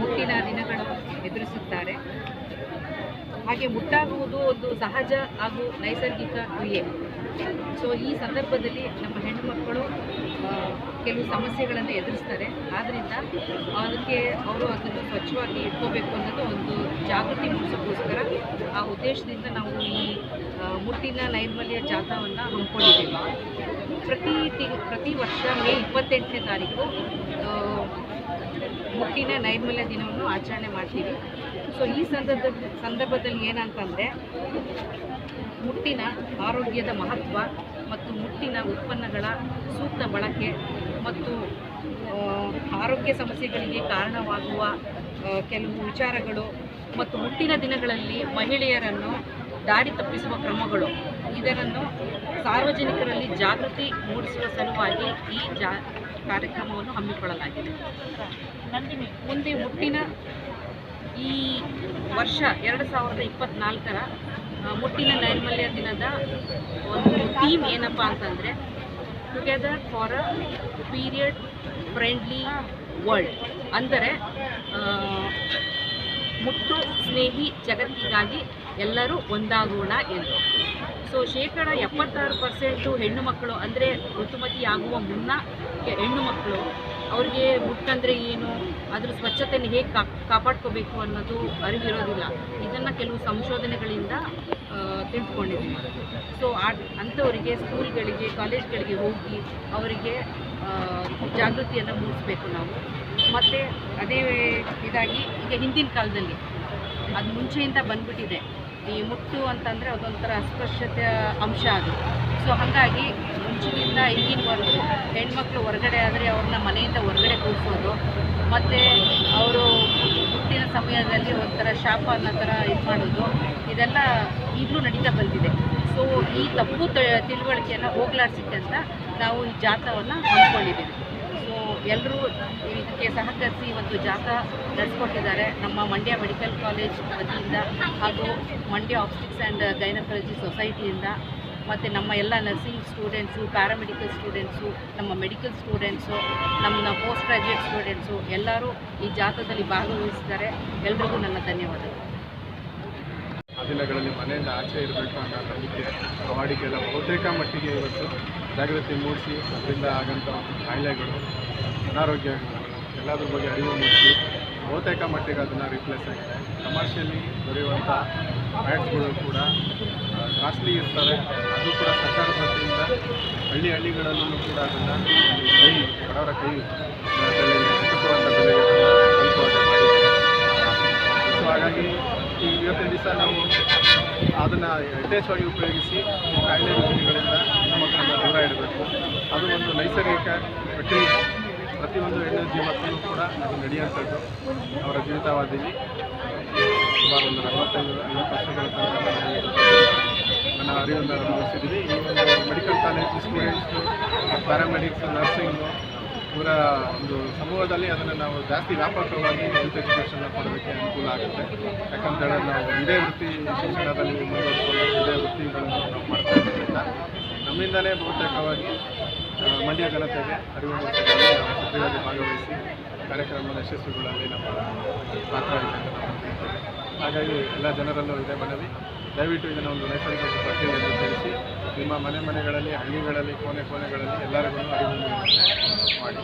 ಮುಟ್ಟಿನ ದಿನಗಳು ಎದುರಿಸುತ್ತಾರೆ. ಹಾಗೆ ಮುಟ್ಟಾಗುವುದು ಒಂದು ಸಹಜ ಹಾಗೂ ನೈಸರ್ಗಿಕ ಕ್ರಿಯೆ. ಸೊ ಈ ಸಂದರ್ಭದಲ್ಲಿ ನಮ್ಮ ಹೆಣ್ಣು ಮಕ್ಕಳು ಕೆಲವು ಸಮಸ್ಯೆಗಳನ್ನು ಎದುರಿಸ್ತಾರೆ. ಆದ್ದರಿಂದ ಅದಕ್ಕೆ ಅವರು ಅದನ್ನು ಸ್ವಚ್ಛವಾಗಿ ಇಟ್ಕೋಬೇಕು ಅನ್ನೋದು ಒಂದು ಜಾಗೃತಿ ಮೂಡಿಸೋಕ್ಕೋಸ್ಕರ ಆ ಉದ್ದೇಶದಿಂದ ನಾವು ಈ ಮುಟ್ಟಿನ ನೈರ್ಮಲ್ಯ ಜಾಥಾವನ್ನು ಹಮ್ಮಿಕೊಂಡಿದ್ದೀವಿ. ಪ್ರತಿ ತಿ ಪ್ರತಿ ವರ್ಷ ಮೇ ಇಪ್ಪತ್ತೆಂಟನೇ ತಾರೀಕು ಮುಟ್ಟಿನ ನೈರ್ಮಲ್ಯ ದಿನವನ್ನು ಆಚರಣೆ ಮಾಡ್ತೀವಿ. ಸೊ ಈ ಸಂದರ್ಭ, ಸಂದರ್ಭದಲ್ಲಿ ಏನಂತಂದರೆ, ಮುಟ್ಟಿನ ಆರೋಗ್ಯದ ಮಹತ್ವ ಮತ್ತು ಮುಟ್ಟಿನ ಉತ್ಪನ್ನಗಳ ಸೂಕ್ತ ಬಳಕೆ ಮತ್ತು ಆರೋಗ್ಯ ಸಮಸ್ಯೆಗಳಿಗೆ ಕಾರಣವಾಗುವ ಕೆಲವು ವಿಚಾರಗಳು ಮತ್ತು ಮುಟ್ಟಿನ ದಿನಗಳಲ್ಲಿ ಮಹಿಳೆಯರನ್ನು ದಾರಿ ತಪ್ಪಿಸುವ ಕ್ರಮಗಳು. ಇದರನ್ನು ಸಾರ್ವಜನಿಕರಲ್ಲಿ ಜಾಗೃತಿ ಮೂಡಿಸುವ ಸಲುವಾಗಿ ಈ ಜಾ ಕಾರ್ಯಕ್ರಮವನ್ನು ಹಮ್ಮಿಕೊಳ್ಳಲಾಗಿದೆ. ಮುಂದೆ ಮುಟ್ಟಿನ ಈ ವರ್ಷ ಎರಡು ಸಾವಿರದ ಇಪ್ಪತ್ತ್ನಾಲ್ಕರ ಮುಟ್ಟಿನ ನೈರ್ಮಲ್ಯ ದಿನದ ಒಂದು ಥೀಮ್ ಏನಪ್ಪ ಅಂತಂದರೆ together for a period friendly world ಅಂದರೆ ಮುಟ್ಟು ಸ್ನೇಹಿ ಜಗತ್ತಿಗಾಗಿ ಎಲ್ಲರೂ ಒಂದಾಗೋಣ ಎಂದು. ಸೊ ಶೇಕಡ ಎಪ್ಪತ್ತಾರು ಪರ್ಸೆಂಟು ಹೆಣ್ಣು ಮಕ್ಕಳು, ಅಂದರೆ ಋತುಮತಿಯಾಗುವ ಮುನ್ನ ಕೆ- ಹೆಣ್ಣು ಮಕ್ಕಳು, ಅವ್ರಿಗೆ ಮುಟ್ಟಂದರೆ ಏನು, ಅದ್ರ ಸ್ವಚ್ಛತೆಯನ್ನು ಹೇಗೆ ಕಾಪಾಡ್ಕೋಬೇಕು ಅನ್ನೋದು ಅರಿವಿರೋದಿಲ್ಲ. ಇದನ್ನು ಕೆಲವು ಸಂಶೋಧನೆಗಳಿಂದ ತಿಳ್ಕೊಂಡಿದ್ದೀನಿ ಸೊ ಆ, ಅಂಥವರಿಗೆ ಸ್ಕೂಲ್ಗಳಿಗೆ, ಕಾಲೇಜ್ಗಳಿಗೆ ಹೋಗಿ ಅವರಿಗೆ ಜಾಗೃತಿಯನ್ನು ಮೂಡಿಸ್ಬೇಕು ನಾವು. ಮತ್ತು ಅದೇ ಇದಾಗಿ ಈಗ ಹಿಂದಿನ ಕಾಲದಲ್ಲಿ, ಅದು ಮುಂಚೆಯಿಂದ ಬಂದ್ಬಿಟ್ಟಿದೆ. ಈ ಮುಟ್ಟು ಅಂತಂದರೆ ಅದೊಂಥರ ಅಸ್ಪೃಶ್ಯತೆಯ ಅಂಶ ಅದು. ಸೊ ಹಾಗಾಗಿ ಮುಂಚಿನಿಂದ ಈಗಿನವರೆಗೂ ಹೆಣ್ಮಕ್ಳು ಹೊರಗಡೆ ಆದರೆ ಅವ್ರನ್ನ ಮನೆಯಿಂದ ಹೊರಗಡೆ ಕೂರಿಸೋದು, ಮತ್ತು ಅವರು ಹುಟ್ಟಿನ ಸಮಯದಲ್ಲಿ ಒಂಥರ ಶಾಪ ಅನ್ನೋ ಥರ ಇದು ಮಾಡೋದು, ಇದೆಲ್ಲ ಈಗಲೂ ನಡೀತಾ ಬಂದಿದೆ. ಸೊ ಈ ತಪ್ಪು ತಿಳುವಳಿಕೆಯನ್ನು ಹೋಗ್ಲಾಡ್ಸಿಕ್ಕೆ ಅಂತ ನಾವು ಈ ಜಾತ್ರವನ್ನು ಹಮ್ಮಿಕೊಂಡಿದ್ದೀವಿ. ಎಲ್ಲರೂ ಇದಕ್ಕೆ ಸಹಕರಿಸಿ ಒಂದು ಜಾಥಾ ನಡೆಸ್ಕೊಟ್ಟಿದ್ದಾರೆ. ನಮ್ಮ ಮಂಡ್ಯ ಮೆಡಿಕಲ್ ಕಾಲೇಜ್ ವತಿಯಿಂದ ಹಾಗೂ ಮಂಡ್ಯ ಆಪ್ಟಿಕ್ಸ್ ಆ್ಯಂಡ್ ಗೈನಕಾಲಜಿ ಸೊಸೈಟಿಯಿಂದ ಮತ್ತು ನಮ್ಮ ಎಲ್ಲ ನರ್ಸಿಂಗ್ ಸ್ಟೂಡೆಂಟ್ಸು, ಪ್ಯಾರಾಮೆಡಿಕಲ್ ಸ್ಟೂಡೆಂಟ್ಸು, ನಮ್ಮ ಮೆಡಿಕಲ್ ಸ್ಟೂಡೆಂಟ್ಸು, ನಮ್ಮ ಪೋಸ್ಟ್ ಗ್ರಾಜ್ಯುಯೇಟ್ ಸ್ಟೂಡೆಂಟ್ಸು ಎಲ್ಲರೂ ಈ ಜಾಥಾದಲ್ಲಿ ಭಾಗವಹಿಸಿದ್ದಾರೆ. ಎಲ್ರಿಗೂ ನನ್ನ ಧನ್ಯವಾದಗಳು. ಆ ದಿನಗಳಲ್ಲಿ ಮನೆಯಿಂದ ಆಚೆ ಇರಬೇಕು ಅನ್ನೋ ನಂಬಿಕೆ ವಾಡಿಕೆಲ್ಲ ಬಹುತೇಕ ಮಟ್ಟಿಗೆ ಇವತ್ತು ಜಾಗೃತಿ ಮೂಡಿಸಿ, ಅದರಿಂದ ಆಗಂಥ ಕಾಯಿಲೆಗಳು, ಅನಾರೋಗ್ಯ, ಎಲ್ಲದ್ರ ಬಗ್ಗೆ ಅರಿವು ಮೂಡಿಸಿ, ಬಹುತೇಕ ಮಟ್ಟಿಗೆ ಅದನ್ನು ರಿಪ್ಲೇಸ್ ಆಗಿದೆ. ಕಮರ್ಷಿಯಲಿ ದೊರೆಯುವಂಥ ಪ್ಯಾಡ್ಸ್ಗಳು ಕೂಡ ಕಾಸ್ಟ್ಲಿ ಇರ್ತವೆ ಅದು ಕೂಡ ಸರ್ಕಾರದ ವತಿಯಿಂದ ಹಳ್ಳಿ ಹಳ್ಳಿಗಳಲ್ಲೂ ಕೂಡ ಅದನ್ನು ಕೈ ಬಡವರ ಕೈ ಬೆಲೆಗೆ ಸೊ ಹಾಗಾಗಿ ಈ ಇವತ್ತಿನ ದಿವಸ ನಾವು ಅದನ್ನು ಯಥೇಚ್ಛವಾಗಿ ಉಪಯೋಗಿಸಿ ಕಾಯಿಲೆ ರೋಗಗಳಿಂದ ಹೆಣ್ಣುಮಕ್ಕಳನ್ನ ದೂರ ಇಡಬೇಕು ಅದು ಒಂದು ನೈಸರ್ಗಿಕ ಪ್ರಕ್ರಿಯೆ ಪ್ರತಿಯೊಂದು ಹೆಣ್ಣು ಜೀವಕ್ಕೂ ಕೂಡ ಅದು ನಡೆಯುವಂಥದ್ದು. ಅವರ ಜೀವಿತಾವಧಿಯಲ್ಲಿ ಸುಮಾರು ಒಂದು ನಲವತ್ತೈದು, ಐವತ್ತು ವರ್ಷಗಳ ತನಕ ನನ್ನ ಅರಿವನ್ನು ಅನುಭವಿಸಿದ್ದೀವಿ ಈ ಒಂದು medical college students paramedics nursing ಇವರ ಒಂದು ಸಮೂಹದಲ್ಲಿ ಅದನ್ನು ನಾವು ಜಾಸ್ತಿ ವ್ಯಾಪಕವಾಗಿ ಹೆಲ್ತ್ ಎಜುಕೇಷನ್ನ ಕೊಡೋದಕ್ಕೆ ಅನುಕೂಲ ಆಗುತ್ತೆ. ಯಾಕಂತೇಳಿ ನಾವು ಇದೇ ವೃತ್ತಿ ಶಿಕ್ಷಣದಲ್ಲಿ ಮುಂದುವರಿಸಿಕೊಂಡು ಇದೇ ವೃತ್ತಿಗಳನ್ನು ನಾವು ಮಾಡ್ತಾ ಇರೋದ್ರಿಂದ ನಮ್ಮಿಂದಲೇ ಬಹುತೇಕವಾಗಿ ಮಂಡ್ಯ ಘನತೆಗೆ ಅರಿವು ಮೂಡಿಸಿ ಭಾಗವಹಿಸಿ ಕಾರ್ಯಕ್ರಮದ ಯಶಸ್ವಿಗಳಲ್ಲಿ ನಮ್ಮ ಪಾತ್ರ. ಹಾಗಾಗಿ ಎಲ್ಲ ಜನರಲ್ಲೂ ಇದೆ ಮನವಿ ದಯವಿಟ್ಟು ಇದನ್ನು ಒಂದು ನೈಸರ್ಗಿಕ ಪ್ರಕ್ರಿಯೆಯನ್ನು ತಿಳಿಸಿ, ನಿಮ್ಮ ಮನೆ ಮನೆಗಳಲ್ಲಿ, ಹಳ್ಳಿಗಳಲ್ಲಿ, ಕೋಣೆ ಕೋಣೆಗಳಲ್ಲಿ ಎಲ್ಲರಿಗೂ ಅರಿವು ಮಾಡಿ